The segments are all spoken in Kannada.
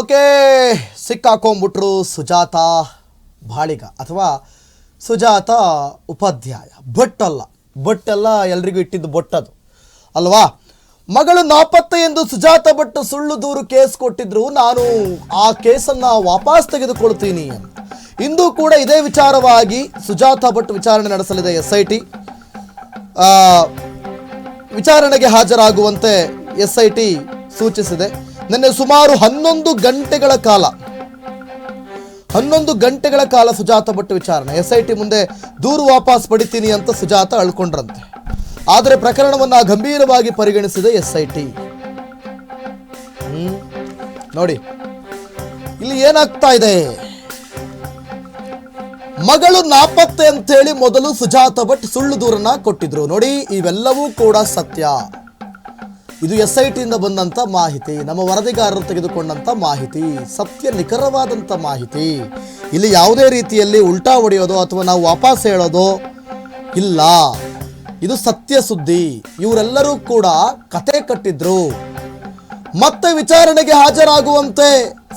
ಓಕೆ, ಸಿಕ್ಕಾಕೊಂಡ್ಬಿಟ್ರು ಸುಜಾತ ಬಾಳಿಗ ಅಥವಾ ಸುಜಾತ ಉಪಾಧ್ಯಾಯ. ಭಟ್ ಅಲ್ಲ ಎಲ್ರಿಗೂ ಇಟ್ಟಿದ್ದು ಬೊಟ್ಟದು. ಅಲ್ವಾ? ಮಗಳು ನಾಪತ್ತೆ ಎಂದು ಸುಜಾತ ಭಟ್ ಸುಳ್ಳು ದೂರು ಕೇಸ್ ಕೊಟ್ಟಿದ್ರು, ನಾನು ಆ ಕೇಸನ್ನ ವಾಪಸ್ ತೆಗೆದುಕೊಳ್ತೀನಿ. ಇಂದು ಕೂಡ ಇದೇ ವಿಚಾರವಾಗಿ ಸುಜಾತ ಭಟ್ ವಿಚಾರಣೆ ನಡೆಸಲಿದೆ ಎಸ್ ಐ ಟಿ ವಿಚಾರಣೆಗೆ ಹಾಜರಾಗುವಂತೆ ಎಸ್ ಐ ಟಿ ಸೂಚಿಸಿದೆ. ನಿನ್ನೆ ಸುಮಾರು ಹನ್ನೊಂದು ಗಂಟೆಗಳ ಕಾಲ, ಹನ್ನೊಂದು ಗಂಟೆಗಳ ಕಾಲ ಸುಜಾತ ಭಟ್ ವಿಚಾರಣೆ. ಎಸ್ ಐ ಟಿ ಮುಂದೆ ದೂರು ವಾಪಸ್ ಪಡಿತೀನಿ ಅಂತ ಸುಜಾತ ಅಳ್ಕೊಂಡ್ರಂತೆ. ಆದರೆ ಪ್ರಕರಣವನ್ನು ಗಂಭೀರವಾಗಿ ಪರಿಗಣಿಸಿದೆ ಎಸ್ ಐ ಟಿ ನೋಡಿ, ಇಲ್ಲಿ ಏನಾಗ್ತಾ ಇದೆ? ಮಗಳು ನಾಪತ್ತೆ ಅಂತೇಳಿ ಮೊದಲು ಸುಜಾತ ಭಟ್ ಸುಳ್ಳು ದೂರನ್ನ ಕೊಟ್ಟಿದ್ರು. ನೋಡಿ, ಇವೆಲ್ಲವೂ ಕೂಡ ಸತ್ಯ. ಇದು ಎಸ್ ಐ ಟಿಯಿಂದ ಬಂದಂತ ಮಾಹಿತಿ, ನಮ್ಮ ವರದಿಗಾರರು ತೆಗೆದುಕೊಂಡಂತ ಮಾಹಿತಿ, ಸತ್ಯ ನಿಖರವಾದಂತ ಮಾಹಿತಿ. ಇಲ್ಲಿ ಯಾವುದೇ ರೀತಿಯಲ್ಲಿ ಉಲ್ಟಾ ಹೊಡೆಯೋದು ಅಥವಾ ನಾವು ವಾಪಸ್ ಹೇಳೋದು ಇಲ್ಲ. ಇದು ಸತ್ಯ ಸುದ್ದಿ. ಇವರೆಲ್ಲರೂ ಕೂಡ ಕತೆ ಕಟ್ಟಿದ್ರು. ಮತ್ತೆ ವಿಚಾರಣೆಗೆ ಹಾಜರಾಗುವಂತೆ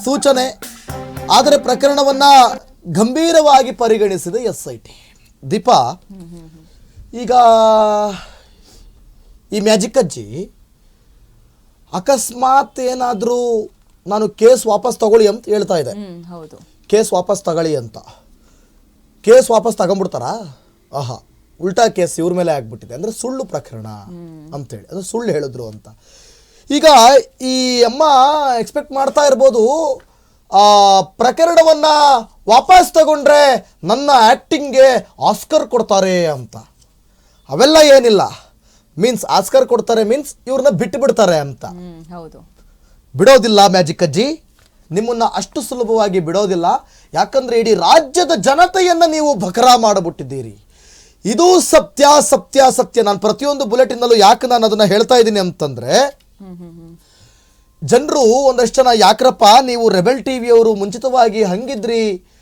ಸೂಚನೆ. ಆದರೆ ಪ್ರಕರಣವನ್ನ ಗಂಭೀರವಾಗಿ ಪರಿಗಣಿಸಿದೆ ಎಸ್ ಐ ಟಿ ದೀಪಾ, ಈಗ ಈ ಮ್ಯಾಜಿಕ್ ಅಜ್ಜಿ ಅಕಸ್ಮಾತ್ ಏನಾದರೂ ನಾನು ಕೇಸ್ ವಾಪಸ್ ತಗೊಳ್ಳಿ ಅಂತ ಹೇಳ್ತಾ ಇದೆ. ಹೌದು. ಕೇಸ್ ವಾಪಸ್ ತಗೊಳ್ಳಿ ಅಂತ. ಕೇಸ್ ವಾಪಸ್ ತಗೊಂಬಿಡ್ತಾರಾ ಆಹಾ ಉಲ್ಟಾ ಕೇಸ್ ಇವ್ರ ಮೇಲೆ ಆಗ್ಬಿಟ್ಟಿದೆ. ಅಂದ್ರೆ ಸುಳ್ಳು ಪ್ರಕರಣ ಅಂತೇಳಿ ಅದು ಸುಳ್ಳು ಹೇಳಿದ್ರು ಅಂತ. ಈಗ ಈ ಅಮ್ಮ ಎಕ್ಸ್ಪೆಕ್ಟ್ ಮಾಡ್ತಾ ಇರ್ಬೋದು ಆ ಪ್ರಕರಣವನ್ನ ವಾಪಸ್ ತಗೊಂಡ್ರೆ ನನ್ನ ಆ್ಯಕ್ಟಿಂಗ್ಗೆ ಆಸ್ಕರ್ ಕೊಡ್ತಾರೆ ಅಂತ. ಅವೆಲ್ಲ ಏನಿಲ್ಲ. ಮೀನ್ಸ್ ಆಸ್ಕರ್ ಕೊಡ್ತಾರೆ ಮೀನ್ಸ್ ಇವ್ರನ್ನ ಬಿಟ್ಟು ಬಿಡ್ತಾರೆ ಅಂತ. ಹೌದು. ಬಿಡೋದಿಲ್ಲ ಮ್ಯಾಜಿಕ್ ಅಜ್ಜಿ. ನಿಮ್ಮನ್ನ ಅಷ್ಟು ಸುಲಭವಾಗಿ ಬಿಡೋದಿಲ್ಲ. ಯಾಕಂದ್ರೆ ಇಡೀ ರಾಜ್ಯದ ಜನತೆಯನ್ನ ನೀವು ಬಕರ ಮಾಡಿಬಿಟ್ಟಿದ್ದೀರಿ. ಇದು ಸತ್ಯ ಸತ್ಯ ಸತ್ಯ. ನಾನು ಪ್ರತಿಯೊಂದು ಬುಲೆಟಿನಲ್ಲೂ ಯಾಕೆ ನಾನು ಅದನ್ನ ಹೇಳ್ತಾ ಇದ್ದೀನಿ ಅಂತಂದ್ರೆ ಜನರು ಒಂದಷ್ಟು ಜನ ಯಾಕ್ರಪ್ಪ ನೀವು ರೆಬೆಲ್ ಟಿವಿಯವರು ಮುಂಚಿತವಾಗಿ ಹಂಗಿದ್ರಿ?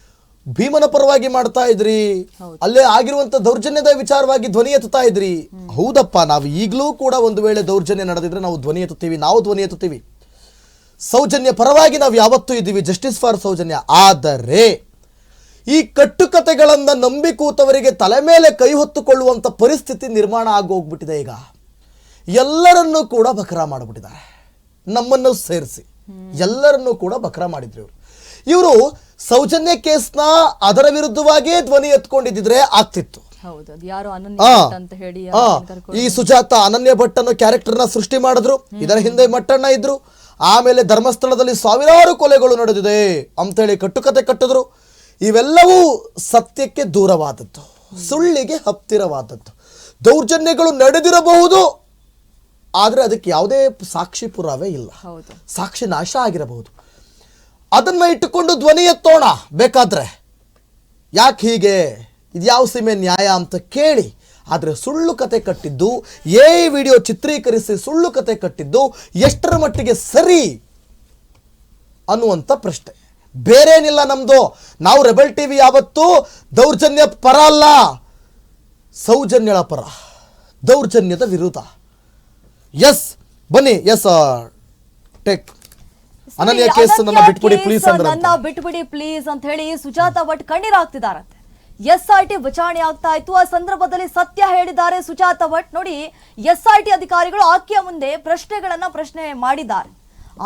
ಭೀಮನ ಪರವಾಗಿ ಮಾಡ್ತಾ ಇದ್ರಿ. ಅಲ್ಲೇ ಆಗಿರುವಂತ ದೌರ್ಜನ್ಯದ ವಿಚಾರವಾಗಿ ಧ್ವನಿ ಎತ್ತುತ್ತಾ ಇದ್ರಿ. ಹೌದಪ್ಪ ನಾವು ಈಗಲೂ ಕೂಡ ಒಂದು ವೇಳೆ ದೌರ್ಜನ್ಯ ನಡೆದಿದ್ರೆ ನಾವು ಧ್ವನಿ ಎತ್ತುತ್ತೀವಿ ನಾವು ಧ್ವನಿ ಎತ್ತುತ್ತೀವಿ. ಸೌಜನ್ಯ ಪರವಾಗಿ ನಾವು ಯಾವತ್ತೂ ಇದ್ದೀವಿ ಜಸ್ಟಿಸ್ ಫಾರ್ ಸೌಜನ್ಯ. ಆದರೆ ಈ ಕಟ್ಟುಕತೆಗಳನ್ನ ನಂಬಿಕೂತವರಿಗೆ ತಲೆ ಮೇಲೆ ಕೈ ಹೊತ್ತುಕೊಳ್ಳುವಂತ ಪರಿಸ್ಥಿತಿ ನಿರ್ಮಾಣ ಆಗೋಗ್ಬಿಟ್ಟಿದೆ ಈಗ. ಎಲ್ಲರನ್ನೂ ಕೂಡ ಬಕರ ಮಾಡಿಬಿಟ್ಟಿದ್ದಾರೆ. ನಮ್ಮನ್ನು ಸೇರಿಸಿ. ಎಲ್ಲರನ್ನೂ ಕೂಡ ಬಕರ ಮಾಡಿದ್ರು ಇವರು. ಇವರು ಸೌಜನ್ಯ ಕೇಸ್ನ ಅದರ ವಿರುದ್ಧವಾಗಿಯೇ ಧ್ವನಿ ಎತ್ಕೊಂಡಿದ್ರೆ ಆಗ್ತಿತ್ತು. ಅಂತ ಹೇಳಿ ಈ ಸುಜಾತ ಅನನ್ಯ ಭಟ್ ಅನ್ನೋ ಕ್ಯಾರೆಕ್ಟರ್ನ ಸೃಷ್ಟಿ ಮಾಡಿದ್ರು. ಇದರ ಹಿಂದೆ ಮಟ್ಟಣ್ಣ ಇದ್ರು. ಆಮೇಲೆ ಧರ್ಮಸ್ಥಳದಲ್ಲಿ ಸಾವಿರಾರು ಕೊಲೆಗಳು ನಡೆದಿದೆ ಅಂತೇಳಿ ಕಟ್ಟುಕತೆ ಕಟ್ಟಿದ್ರು. ಇವೆಲ್ಲವೂ ಸತ್ಯಕ್ಕೆ ದೂರವಾದದ್ದು ಸುಳ್ಳಿಗೆ ಹತ್ತಿರವಾದದ್ದು. ದೌರ್ಜನ್ಯಗಳು ನಡೆದಿರಬಹುದು ಆದರೆ ಅದಕ್ಕೆ ಯಾವುದೇ ಸಾಕ್ಷಿ ಪುರಾವೆ ಇಲ್ಲ. ಸಾಕ್ಷಿ ನಾಶ ಆಗಿರಬಹುದು. ಅದನ್ನ ಇಟ್ಟುಕೊಂಡು ಧ್ವನಿ ಎತ್ತೋಣ. ಬೇಕಾದ್ರೆ. ಯಾಕೆ ಹೀಗೆ? ಇದ್ಯಾವ ಸೀಮೆ ನ್ಯಾಯ ಅಂತ ಕೇಳಿ. ಆದರೆ ಸುಳ್ಳು ಕತೆ ಕಟ್ಟಿದ್ದು, ಏ ವಿಡಿಯೋ ಚಿತ್ರೀಕರಿಸಿ ಸುಳ್ಳು ಕತೆ ಕಟ್ಟಿದ್ದು ಎಷ್ಟರ ಮಟ್ಟಿಗೆ ಸರಿ ಅನ್ನುವಂಥ ಪ್ರಶ್ನೆ. ಬೇರೇನಿಲ್ಲ ನಮ್ಮದು ನಾವು ರೆಬಲ್ ಟಿ ವಿ ಯಾವತ್ತೂ ದೌರ್ಜನ್ಯ ಪರ ಅಲ್ಲ. ಸೌಜನ್ಯಳ ಪರ. ದೌರ್ಜನ್ಯದ ವಿರುದ್ಧ. ಎಸ್, ಬನ್ನಿ, ಎಸ್ ಟೇಕ್. ಅನನ್ಯ ಕೇಸ್ ನನ್ನ ಬಿಟ್ಬಿಡಿ ಪ್ಲೀಸ್ ನನ್ನ ಬಿಟ್ಬಿಡಿ ಪ್ಲೀಸ್ ಅಂತ ಹೇಳಿ ಸುಜಾತ ಭಟ್ ಕಣ್ಣೀರಾಗ್ತಿದಾರಂತೆ. ಎಸ್ ಐ ಟಿ ವಿಚಾರಣೆ ಆಗ್ತಾ ಇತ್ತು. ಆ ಸಂದರ್ಭದಲ್ಲಿ ಸತ್ಯ ಹೇಳಿದ್ದಾರೆ ಸುಜಾತ ಭಟ್. ನೋಡಿ ಎಸ್ ಐ ಟಿ ಅಧಿಕಾರಿಗಳು ಆಕೆಯ ಮುಂದೆ ಪ್ರಶ್ನೆಗಳನ್ನ ಪ್ರಶ್ನೆ ಮಾಡಿದ್ದಾರೆ.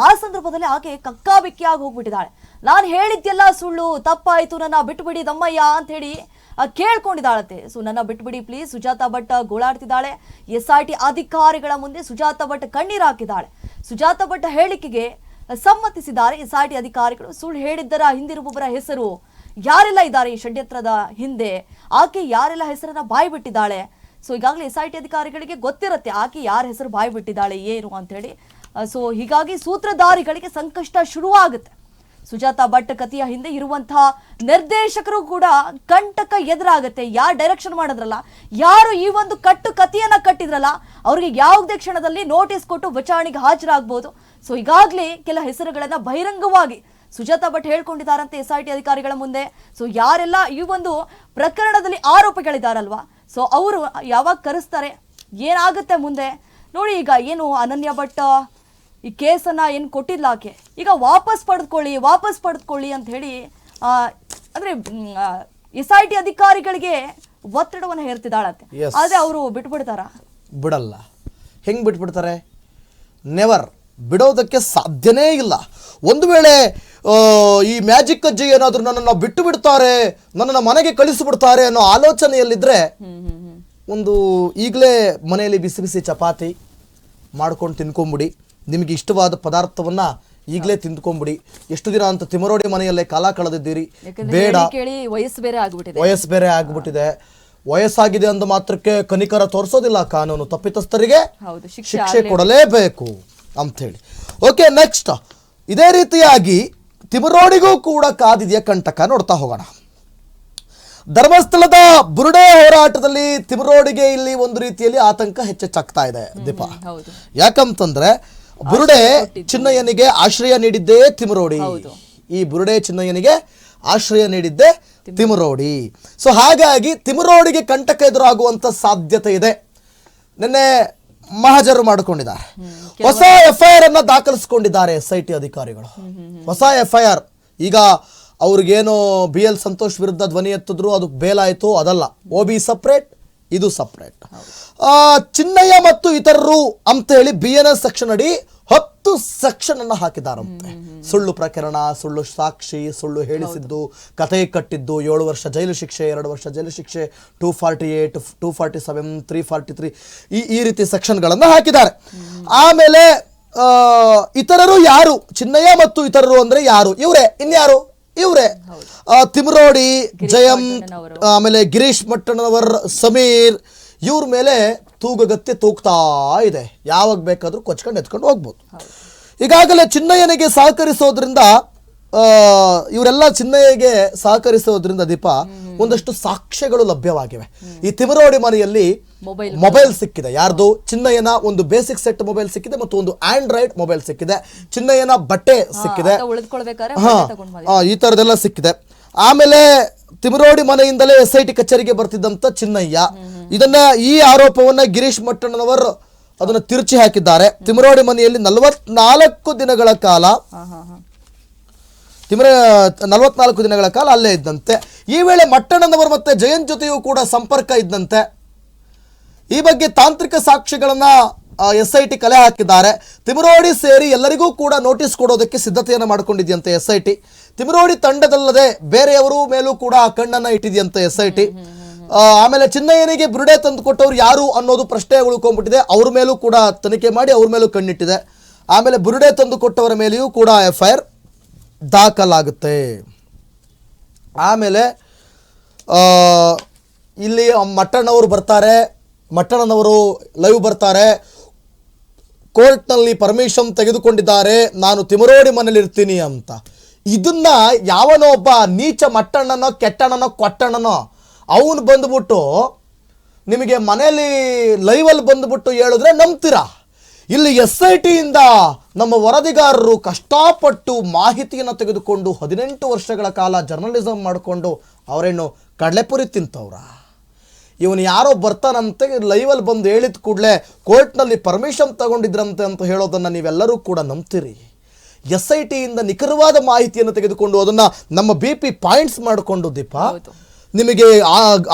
ಆ ಸಂದರ್ಭದಲ್ಲಿ ಆಕೆ ಕಕ್ಕಾಬಿಕ್ಕಿಯಾಗಿ ಹೋಗ್ಬಿಟ್ಟಿದ್ದಾಳೆ. ನಾನು ಹೇಳಿದ್ದೆಲ್ಲ ಸುಳ್ಳು ತಪ್ಪಾಯ್ತು ನನ್ನ ಬಿಟ್ಬಿಡಿ ದಮ್ಮಯ್ಯ ಅಂತ ಹೇಳಿ ಕೇಳ್ಕೊಂಡಿದ್ದಾಳಂತೆ. ಸೊ ನನ್ನ ಬಿಟ್ಬಿಡಿ ಪ್ಲೀಸ್ ಸುಜಾತ ಭಟ್ ಗೋಳಾಡ್ತಿದ್ದಾಳೆ. ಎಸ್ ಐ ಟಿ ಅಧಿಕಾರಿಗಳ ಮುಂದೆ ಸುಜಾತ ಭಟ್ ಕಣ್ಣೀರು ಹಾಕಿದ್ದಾಳೆ. ಸುಜಾತ ಭಟ್ ಹೇಳಿಕೆಗೆ ಸಮ್ಮತಿಸಿದ್ದಾರೆ. ಎಸ್ ಐ ಟಿ ಅಧಿಕಾರಿಗಳು ಸುಳ್ಳು ಹೇಳಿದ್ದರ ಹಿಂದಿರುವವರ ಹೆಸರು ಯಾರೆಲ್ಲ ಇದ್ದಾರೆ ಈ ಷಡ್ಯಂತ್ರದ ಹಿಂದೆ? ಆಕೆ ಯಾರೆಲ್ಲ ಹೆಸರನ್ನ ಬಾಯಿ ಬಿಟ್ಟಿದ್ದಾಳೆ ಸೊ ಈಗಾಗಲೇ ಎಸ್ ಐ ಟಿ ಅಧಿಕಾರಿಗಳಿಗೆ ಗೊತ್ತಿರುತ್ತೆ ಆಕೆ ಯಾರ ಹೆಸರು ಬಾಯಿ ಬಿಟ್ಟಿದ್ದಾಳೆ ಏನು ಅಂತೇಳಿ. ಸೊ ಹೀಗಾಗಿ ಸೂತ್ರಧಾರಿಗಳಿಗೆ ಸಂಕಷ್ಟ ಶುರುವಾಗುತ್ತೆ. ಸುಜಾತ ಭಟ್ ಕಥೆಯ ಹಿಂದೆ ಇರುವಂತಹ ನಿರ್ದೇಶಕರು ಕೂಡ ಕಂಟಕ ಎದುರಾಗುತ್ತೆ. ಯಾರು ಡೈರೆಕ್ಷನ್ ಮಾಡಿದ್ರಲ್ಲ? ಯಾರು ಈ ಒಂದು ಕಟ್ಟು ಕತಿಯನ್ನ ಕಟ್ಟಿದ್ರಲ್ಲ? ಅವ್ರಿಗೆ ಯಾವುದೇ ಕ್ಷಣದಲ್ಲಿ ನೋಟಿಸ್ ಕೊಟ್ಟು ವಿಚಾರಣೆಗೆ ಹಾಜರಾಗಬಹುದು ಸೊ ಈಗಾಗಲೇ ಕೆಲ ಹೆಸರುಗಳನ್ನ ಬಹಿರಂಗವಾಗಿ ಸುಜಾತಾ ಭಟ್ ಹೇಳ್ಕೊಂಡಿದ್ದಾರಂತೆ ಎಸ್ ಐ ಟಿ ಅಧಿಕಾರಿಗಳ ಮುಂದೆ. ಸೊ ಯಾರೆಲ್ಲ ಈ ಒಂದು ಪ್ರಕರಣದಲ್ಲಿ ಆರೋಪಿಗಳಿದಾರಲ್ವಾ ಸೊ ಅವರು ಯಾವಾಗ ಕರೆಸ್ತಾರೆ? ಏನಾಗುತ್ತೆ ಮುಂದೆ? ನೋಡಿ ಈಗ ಏನು ಅನನ್ಯ ಭಟ್ ಈ ಕೇಸನ್ನು ಏನು ಕೊಟ್ಟಿಲ್ಲ ಆಕೆ. ಈಗ ವಾಪಸ್ ಪಡೆದುಕೊಳ್ಳಿ ವಾಪಸ್ ಪಡೆದುಕೊಳ್ಳಿ ಅಂತ ಹೇಳಿ ಅಂದರೆ ಎಸ್ ಐ ಟಿ ಅಧಿಕಾರಿಗಳಿಗೆ ಒತ್ತಡವನ್ನು ಹೇರ್ತಿದ್ದಾಳತ್ತೆ ಆದರೆ ಆದ್ರೆ ಅವರು ಬಿಟ್ಬಿಡ್ತಾರ? ಬಿಡಲ್ಲ. ಹೆಂಗೆ ಬಿಟ್ಬಿಡ್ತಾರೆ? ನೆವರ್ ಬಿಡೋದಕ್ಕೆ ಸಾಧ್ಯನೇ ಇಲ್ಲ. ಒಂದು ವೇಳೆ ಈ ಮ್ಯಾಜಿಕ್ ಕಜ್ಜಿ ಏನಾದರೂ ನನ್ನನ್ನು ಬಿಟ್ಟು ಬಿಡ್ತಾರೆ ನನ್ನನ್ನು ಮನೆಗೆ ಕಳಿಸಿಬಿಡ್ತಾರೆ ಅನ್ನೋ ಆಲೋಚನೆಯಲ್ಲಿದ್ದರೆ ಒಂದು ಈಗಲೇ ಮನೆಯಲ್ಲಿ ಬಿಸಿ ಬಿಸಿ ಚಪಾತಿ ಮಾಡ್ಕೊಂಡು ತಿನ್ಕೊಂಬಿಡಿ. ನಿಮಗೆ ಇಷ್ಟವಾದ ಪದಾರ್ಥವನ್ನು ಈಗಲೇ ತಿಂದ್ಕೊಂಬಿಡಿ. ಎಷ್ಟು ದಿನ ಅಂತ ತಿಮರೋಡಿ ಮನೆಯಲ್ಲೇ ಕಾಲ ಕಳೆದಿದ್ದೀರಿ. ಬೇಡ. ಹೇಳಿ ಕೇಳಿ ವಯಸ್ಸು ಬೇರೆ ಆಗ್ಬಿಟ್ಟಿದೆ. ವಯಸ್ಸು ಬೇರೆ ಆಗ್ಬಿಟ್ಟಿದೆ. ವಯಸ್ಸಾಗಿದೆ ಅಂದ ಮಾತ್ರಕ್ಕೆ ಕನಿಕರ ತೋರಿಸೋದಿಲ್ಲ ಕಾನೂನು. ತಪ್ಪಿತಸ್ಥರಿಗೆ ಹೌದು ಶಿಕ್ಷೆ ಕೊಡಲೇಬೇಕು ಕೊಡಲೇಬೇಕು ಅಂಥೇಳಿ. Okay next. ಇದೇ ರೀತಿಯಾಗಿ ತಿಮರೋಡಿಗೂ ಕೂಡ ಕಾದಿದೆಯ ಕಂಟಕ? ನೋಡ್ತಾ ಹೋಗೋಣ. ಧರ್ಮಸ್ಥಳದ ಬುರುಡೆ ಹೋರಾಟದಲ್ಲಿ ತಿಮರೋಡಿಗೆ ಇಲ್ಲಿ ಒಂದು ರೀತಿಯಲ್ಲಿ ಆತಂಕ ಹೆಚ್ಚೆಚ್ಚಾಗ್ತಾ ಇದೆ. ದೀಪ. ಹೌದು. ಯಾಕಂತಂದ್ರೆ ಬುರುಡೆ ಚಿನ್ನಯ್ಯನಿಗೆ ಆಶ್ರಯ ನೀಡಿದ್ದೇ ತಿಮರೋಡಿ. ಈ ಬುರುಡೆ ಚಿನ್ನಯ್ಯನಿಗೆ ಆಶ್ರಯ ನೀಡಿದ್ದೆ ತಿಮರೋಡಿ. ಸೊ ಹಾಗಾಗಿ ತಿಮರೋಡಿಗೆ ಕಂಟಕ ಎದುರಾಗುವಂತ ಸಾಧ್ಯತೆ ಇದೆ. ನಿನ್ನೆ ಮಹಾಜರು ಮಾಡಿಕೊಂಡಿದ್ದಾರೆ. ಹೊಸ ಎಫ್ಐಆರ್ ಅನ್ನ ದಾಖಲಿಸಿಕೊಂಡಿದ್ದಾರೆ ಎಸ್ ಐ ಟಿ ಅಧಿಕಾರಿಗಳು ಹೊಸ ಎಫ್ಐಆರ್. ಈಗ ಅವ್ರಿಗೇನು ಬಿ ಎಲ್ ಸಂತೋಷ್ ವಿರುದ್ಧ ಧ್ವನಿ ಎತ್ತಿದ್ರು ಅದು ಬೇಲಾಯಿತು ಅದಲ್ಲ. ಓ ಬಿ ಸಪ್ರೇಟ್ ಇದು ಸಪ್ರೇಟ್ ಚಿನ್ನಯ್ಯ ಮತ್ತು ಇತರರು ಅಂತ ಹೇಳಿ ಬಿ ಎನ್ ಎಸ್ ಸೆಕ್ಷನ್ ಅಡಿ ಹತ್ತು ಸೆಕ್ಷನ್ ಅನ್ನ ಹಾಕಿದಾರಂತೆ. ಸುಳ್ಳು ಪ್ರಕರಣ ಸುಳ್ಳು ಸಾಕ್ಷಿ ಸುಳ್ಳು ಹೇಳಿಸಿದ್ದು ಕತೆ ಕಟ್ಟಿದ್ದು ಏಳು ವರ್ಷ ಜೈಲು ಶಿಕ್ಷೆ ಎರಡು ವರ್ಷ ಜೈಲು ಶಿಕ್ಷೆ two forty eight two forty seven three forty three ಈ ಈ ರೀತಿ ಸೆಕ್ಷನ್ಗಳನ್ನು ಹಾಕಿದ್ದಾರೆ. ಆಮೇಲೆ ಇತರರು ಯಾರು? ಚಿನ್ನಯ್ಯ ಮತ್ತು ಇತರರು ಅಂದ್ರೆ ಯಾರು? ಇವರೇ. ಇನ್ಯಾರು? ಇವರೇ ತಿಮ್ರೋಡಿ ಜಯಂ ಆಮೇಲೆ ಗಿರೀಶ್ ಮಟ್ಟಣ್ಣವರ್ ಸಮೀರ್ ಇವ್ರ ಮೇಲೆ ತೂಗಗತ್ತೆ ತೂಗ್ತಾ ಇದೆ. ಯಾವಾಗ ಬೇಕಾದರೂ ಕೊಚ್ಕೊಂಡು ಎತ್ಕೊಂಡು ಹೋಗ್ಬೋದು. ಈಗಾಗಲೇ ಚಿನ್ನಯ್ಯನಿಗೆ ಸಹಕರಿಸೋದ್ರಿಂದ ಇವರೆಲ್ಲ ಚಿನ್ನಯ್ಯಗೆ ಸಹಕರಿಸೋದ್ರಿಂದ ದೀಪ ಒಂದಷ್ಟು ಸಾಕ್ಷ್ಯಗಳು ಲಭ್ಯವಾಗಿವೆ. ಈ ತಿಮರೋಡಿ ಮನೆಯಲ್ಲಿ ಮೊಬೈಲ್ ಸಿಕ್ಕಿದೆ. ಯಾರ್ದು? ಚಿನ್ನಯ್ಯನ ಒಂದು ಬೇಸಿಕ್ ಸೆಟ್ ಮೊಬೈಲ್ ಸಿಕ್ಕಿದೆ ಮತ್ತು ಒಂದು ಆಂಡ್ರಾಯ್ಡ್ ಮೊಬೈಲ್ ಸಿಕ್ಕಿದೆ. ಚಿನ್ನಯ್ಯನ ಬಟ್ಟೆ ಸಿಕ್ಕಿದೆ. ಈ ತರದೆಲ್ಲ ಸಿಕ್ಕಿದೆ. ಆಮೇಲೆ ತಿಮರೋಡಿ ಮನೆಯಿಂದಲೇ ಎಸ್ ಐ ಟಿ ಕಚೇರಿಗೆ ಬರ್ತಿದ್ದಂತ ಚಿನ್ನಯ್ಯ. ಇದನ್ನ ಈ ಆರೋಪವನ್ನ ಗಿರೀಶ್ ಮಟ್ಟಣ್ಣನವರು ಅದನ್ನ ತಿರುಚಿ ಹಾಕಿದ್ದಾರೆ. ತಿಮರೋಡಿ ಮನೆಯಲ್ಲಿ ನಲವತ್ನಾಲ್ಕು ದಿನಗಳ ಕಾಲ ತಿಮರ ನಲವತ್ನಾಲ್ಕು ದಿನಗಳ ಕಾಲ ಅಲ್ಲೇ ಇದ್ದಂತೆ. ಈ ವೇಳೆ ಮಟ್ಟಣ್ಣನವರು ಮತ್ತೆ ಜಯಂತ್ ಜೊತೆಯೂ ಕೂಡ ಸಂಪರ್ಕ ಇದ್ದಂತೆ. ಈ ಬಗ್ಗೆ ತಾಂತ್ರಿಕ ಸಾಕ್ಷಿಗಳನ್ನು ಎಸ್ ಐ ಟಿ ಕಲೆ ಹಾಕಿದ್ದಾರೆ. ತಿಮರೋಡಿ ಸೇರಿ ಎಲ್ಲರಿಗೂ ಕೂಡ ನೋಟಿಸ್ ಕೊಡೋದಕ್ಕೆ ಸಿದ್ಧತೆಯನ್ನು ಮಾಡಿಕೊಂಡಿದೆಯಂತೆ ಎಸ್ ಐ ಟಿ ತಿಮರೋಡಿ ತಂಡದಲ್ಲದೆ ಬೇರೆಯವರು ಮೇಲೂ ಕೂಡ ಆ ಕಣ್ಣನ್ನು ಇಟ್ಟಿದೆಯಂತೆ ಎಸ್ ಐ ಟಿ ಆಮೇಲೆ ಚಿನ್ನಯ್ಯನಿಗೆ ಬುರುಡೆ ತಂದು ಕೊಟ್ಟವ್ರು ಯಾರು ಅನ್ನೋದು ಪ್ರಶ್ನೆ ಉಳ್ಕೊಂಡ್ಬಿಟ್ಟಿದೆ. ಅವ್ರ ಮೇಲೂ ಕೂಡ ತನಿಖೆ ಮಾಡಿ ಅವ್ರ ಮೇಲೂ ಕಣ್ಣಿಟ್ಟಿದೆ. ಆಮೇಲೆ ಬುರುಡೆ ತಂದು ಕೊಟ್ಟವರ ಮೇಲೆಯೂ ಕೂಡ ಎಫ್ ಐ ದಾಖಲಾಗುತ್ತೆ. ಆಮೇಲೆ ಇಲ್ಲಿ ಮಟ್ಟಣ್ಣವರು ಬರ್ತಾರೆ. ಮಟ್ಟಣ್ಣನವರು ಲೈವ್ ಬರ್ತಾರೆ. ಕೋರ್ಟ್ನಲ್ಲಿ ಪರ್ಮಿಷನ್ ತೆಗೆದುಕೊಂಡಿದ್ದಾರೆ. ನಾನು ತಿಮರೋಡಿ ಮನೇಲಿ ಇರ್ತೀನಿ ಅಂತ. ಇದನ್ನ ಯಾವನೋ ಒಬ್ಬ ನೀಚ ಮಟ್ಟಣ್ಣನೋ, ಕೆಟ್ಟಣ್ಣನೋ, ಕೊಟ್ಟಣ್ಣನೋ, ಅವನು ಬಂದ್ಬಿಟ್ಟು ನಿಮಗೆ ಮನೆಯಲ್ಲಿ ಲೈವಲ್ಲಿ ಬಂದ್ಬಿಟ್ಟು ಹೇಳಿದ್ರೆ ನಂಬ್ತೀರಾ? ಇಲ್ಲಿ ಎಸ್ ಐ ಟಿಯಿಂದ ನಮ್ಮ ವರದಿಗಾರರು ಕಷ್ಟಪಟ್ಟು ಮಾಹಿತಿಯನ್ನು ತೆಗೆದುಕೊಂಡು ಹದಿನೆಂಟು ವರ್ಷಗಳ ಕಾಲ ಜರ್ನಲಿಸಮ್ ಮಾಡಿಕೊಂಡು ಅವರೇನು ಕಡಲೆಪುರಿ ತಿಂತವ್ರ? ಇವನು ಯಾರೋ ಬರ್ತಾನಂತೆ ಲೈವಲ್ಲಿ ಬಂದು ಹೇಳಿದ ಕೂಡಲೇ ಕೋರ್ಟ್ನಲ್ಲಿ ಪರ್ಮಿಷನ್ ತಗೊಂಡಿದ್ರಂತೆ ಅಂತ ಹೇಳೋದನ್ನು ನೀವೆಲ್ಲರೂ ಕೂಡ ನಂಬ್ತೀರಿ. ಎಸ್ ಐ ಟಿಯಿಂದ ನಿಖರವಾದ ಮಾಹಿತಿಯನ್ನು ತೆಗೆದುಕೊಂಡು ಅದನ್ನು ನಮ್ಮ ಬಿ ಪಿ ಪಾಯಿಂಟ್ಸ್ ಮಾಡಿಕೊಂಡು ದೀಪ. ನಿಮಗೆ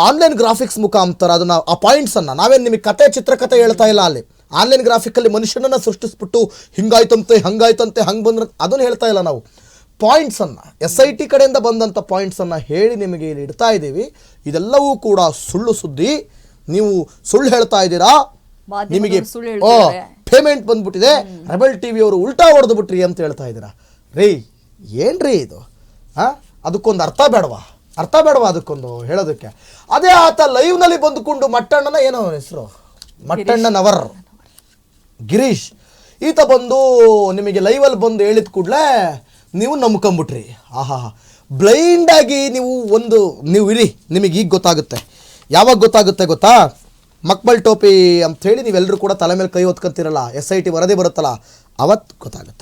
ಆನ್ಲೈನ್ ಗ್ರಾಫಿಕ್ಸ್ ಮುಖಾಂತರ ಅದನ್ನು ಆ ಪಾಯಿಂಟ್ಸನ್ನು ಅನ್ನ ನಾವೇನು ನಿಮಗೆ ಕತೆ ಚಿತ್ರಕಥೆ ಹೇಳ್ತಾ ಇಲ್ಲ ಅಲ್ಲಿ? ಆನ್ಲೈನ್ ಗ್ರಾಫಿಕಲ್ಲಿ ಮನುಷ್ಯನನ್ನು ಸೃಷ್ಟಿಸ್ಬಿಟ್ಟು ಹಿಂಗಾಯ್ತಂತೆ ಹಂಗಾಯ್ತಂತೆ ಹಂಗೆ ಬಂದ್ರೆ ಅದನ್ನು ಹೇಳ್ತಾ ಇಲ್ಲ ನಾವು. ಪಾಯಿಂಟ್ಸನ್ನು ಎಸ್ ಐ ಟಿ ಕಡೆಯಿಂದ ಬಂದಂಥ ಪಾಯಿಂಟ್ಸನ್ನು ಹೇಳಿ ನಿಮಗೆ ಇಲ್ಲಿ ಇಡ್ತಾ ಇದ್ದೀವಿ. ಇದೆಲ್ಲವೂ ಕೂಡ ಸುಳ್ಳು ಸುದ್ದಿ. ನೀವು ಸುಳ್ಳು ಹೇಳ್ತಾ ಇದ್ದೀರಾ? ನಿಮಗೆ. ಪೇಮೆಂಟ್ ಬಂದ್ಬಿಟ್ಟಿದೆ. ರೆಬಲ್ ಟಿ ಅವರು ಉಲ್ಟಾ ಹೊಡೆದು ಬಿಟ್ರಿ ಅಂತ ಹೇಳ್ತಾ ಇದ್ದೀರಾ? ರೀ ಏನ್ರಿ ಇದು? ಹಾಂ ಅದಕ್ಕೊಂದು ಅರ್ಥ ಬೇಡವಾ? ಅರ್ಥ ಬೇಡವಾ ಅದಕ್ಕೊಂದು ಹೇಳೋದಕ್ಕೆ? ಅದೇ ಆತ ಲೈವ್ನಲ್ಲಿ ಬಂದುಕೊಂಡು ಮಟ್ಟಣ್ಣನ ಏನೋ ಹೆಸರು? ಮಟ್ಟಣ್ಣನವರ್. ಗಿರೀಶ್, ಈತ ಬಂದು ನಿಮಗೆ ಲೈವಲ್ಲಿ ಬಂದು ಹೇಳಿದ ಕೂಡಲೇ ನೀವು ನಂಬ್ಕೊಂಬಿಟ್ರಿ. ಆಹಾ. ಬ್ಲೈಂಡಾಗಿ ನೀವು ಒಂದು, ನೀವು ಇರಿ, ನಿಮಗೆ ಈಗ ಗೊತ್ತಾಗುತ್ತೆ. ಯಾವಾಗ ಗೊತ್ತಾಗುತ್ತೆ ಗೊತ್ತಾ? ಮಕ್ಬಲ್ ಟೋಪಿ ಅಂತ ಹೇಳಿ ನೀವೆಲ್ಲರೂ ಕೂಡ ತಲೆ ಮೇಲೆ ಕೈ ಹೊತ್ಕೊಂತೀರಲ್ಲ ಎಸ್ ಐ ಟಿ ವರದಿ ಬರುತ್ತಲ್ಲ ಅವತ್ತು ಗೊತ್ತಾಗುತ್ತೆ.